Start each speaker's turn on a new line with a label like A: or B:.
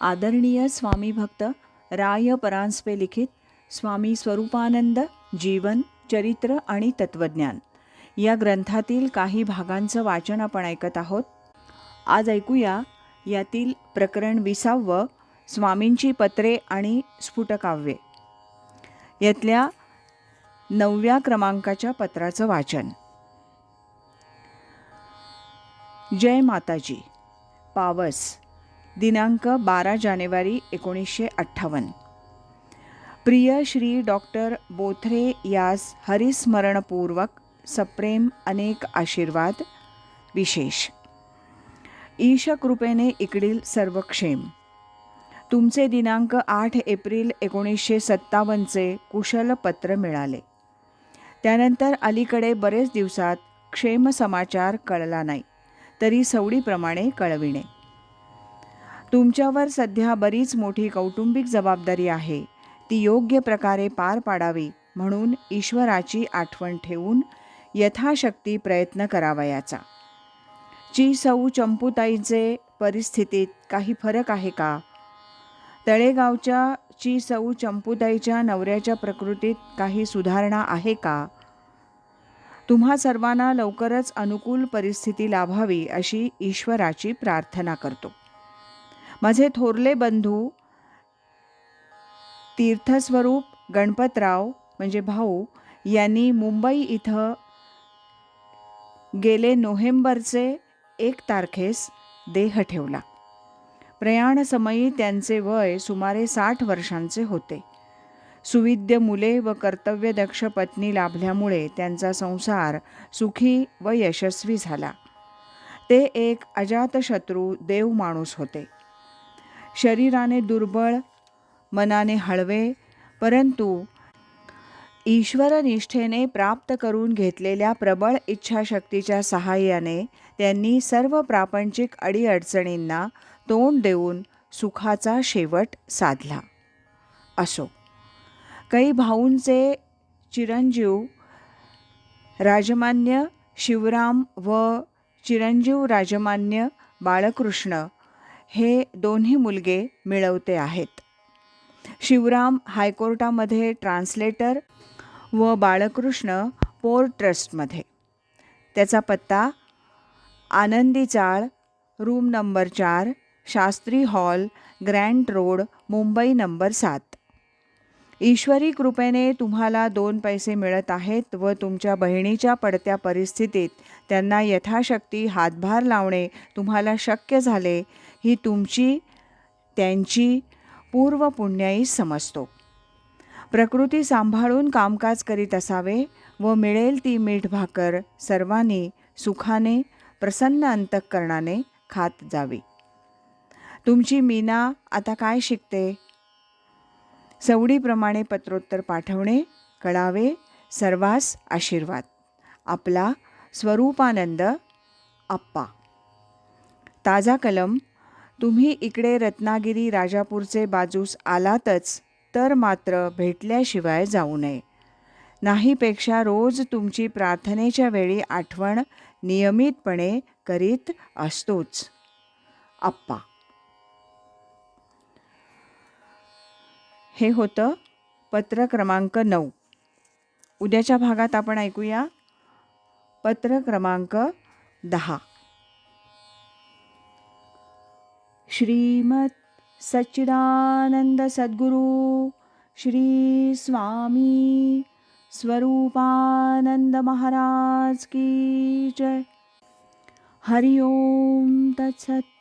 A: आदरणीय स्वामी भक्त राय परांजपे लिखित स्वामी स्वरूपानंद जीवन चरित्र आणि तत्वज्ञान. या ग्रंथातील काही भागांचं वाचन आपण ऐकत आहोत. आज ऐकूया यातील प्रकरण विसावं स्वामींची पत्रे आणि स्फुटकाव्ये. यातल्या नवव्या क्रमांकाच्या पत्राचं वाचन. जय माताजी. पावस. दिनांक बारा जानेवारी एकोणीसशे अठ्ठावन्न. प्रिय श्री डॉक्टर बोथरे यास हरिस्मरणपूर्वक सप्रेम अनेक आशीर्वाद. विशेष. ईशकृपेने इकडील सर्व क्षेम. तुमचे दिनांक आठ एप्रिल एकोणीसशे सत्तावन्नचे कुशल पत्र मिळाले. त्यानंतर अलीकडे बरेच दिवसात क्षेम समाचार कळला नाही तरी सवडीप्रमाणे कळविणे. तुमच्यावर सध्या बरीच मोठी कौटुंबिक जबाबदारी आहे. ती योग्य प्रकारे पार पाडावी म्हणून ईश्वराची आठवण ठेवून यथाशक्ती प्रयत्न करावयाचा. ची सौ चंपूताईचे परिस्थितीत काही फरक आहे का? तळेगावच्या ची सौ चंपूताईच्या नवऱ्याच्या प्रकृतीत काही सुधारणा आहे का? तुम्हा सर्वांना लवकरच अनुकूल परिस्थिती लाभावी अशी ईश्वराची प्रार्थना करतो. माझे थोरले बंधू तीर्थस्वरूप गणपतराव म्हणजे भाऊ यांनी मुंबई इथं गेले नोव्हेंबरचे एक तारखेस देह ठेवला. प्रयाणसमयी त्यांचे वय सुमारे साठ वर्षांचे होते. सुविद्य मुले व कर्तव्यदक्ष पत्नी लाभल्यामुळे त्यांचा संसार सुखी व यशस्वी झाला. ते एक अजातशत्रू देव माणूस होते. शरीराने दुर्बळ मनाने हळवे परंतु ईश्वरनिष्ठेने प्राप्त करून घेतलेल्या प्रबळ इच्छाशक्तीच्या सहाय्याने त्यांनी सर्व प्रापंचिक अडीअडचणींना तोंड देऊन सुखाचा शेवट साधला. असो. काही भाऊंचे चिरंजीव राजमान्य शिवराम व चिरंजीव राजमान्य बाळकृष्ण हे दोन्ही मुलगे मिळवते आहेत. शिवराम हायकोर्टामध्ये ट्रान्सलेटर व बाळकृष्ण पोर्ट ट्रस्टमध्ये. त्याचा पत्ता आनंदी चाळ रूम नंबर चार Shastri hall grand road Mumbai number सात. ईश्वरी कृपेने तुम्हाला दोन पैसे मिळत आहेत व तुमच्या बहिणीच्या पडत्या परिस्थितीत त्यांना यथाशक्ती हातभार लावणे तुम्हाला शक्य झाले ही तुमची त्यांची पूर्व पुण्याई समजतो. प्रकृती सांभाळून कामकाज करीत असावे व मिळेल ती मीठ भाकर सर्वांनी सुखाने प्रसन्न अंतःकरणाने खात जावी. तुमची मीना आता काय शिकते? सवडीप्रमाणे पत्रोत्तर पाठवणे कळावे सर्वास आशीर्वाद. आपला स्वरूपानंद आप्पा. ताजा कलम तुम्ही इकडे रत्नागिरी राजापूरचे बाजूस आलातच तर मात्र भेटल्याशिवाय जाऊ नये. नाहीपेक्षा रोज तुमची प्रार्थनेच्या वेळी आठवण नियमितपणे करीत असतोच. आप्पा. हे होतं पत्र क्रमांक नऊ. उद्याच्या भागात आपण ऐकूया पत्र क्रमांक दहा. श्रीमत सच्चिदानंद सद्गुरु श्री स्वामी स्वरूपानंद महाराज की जय. हरिओम तत्सत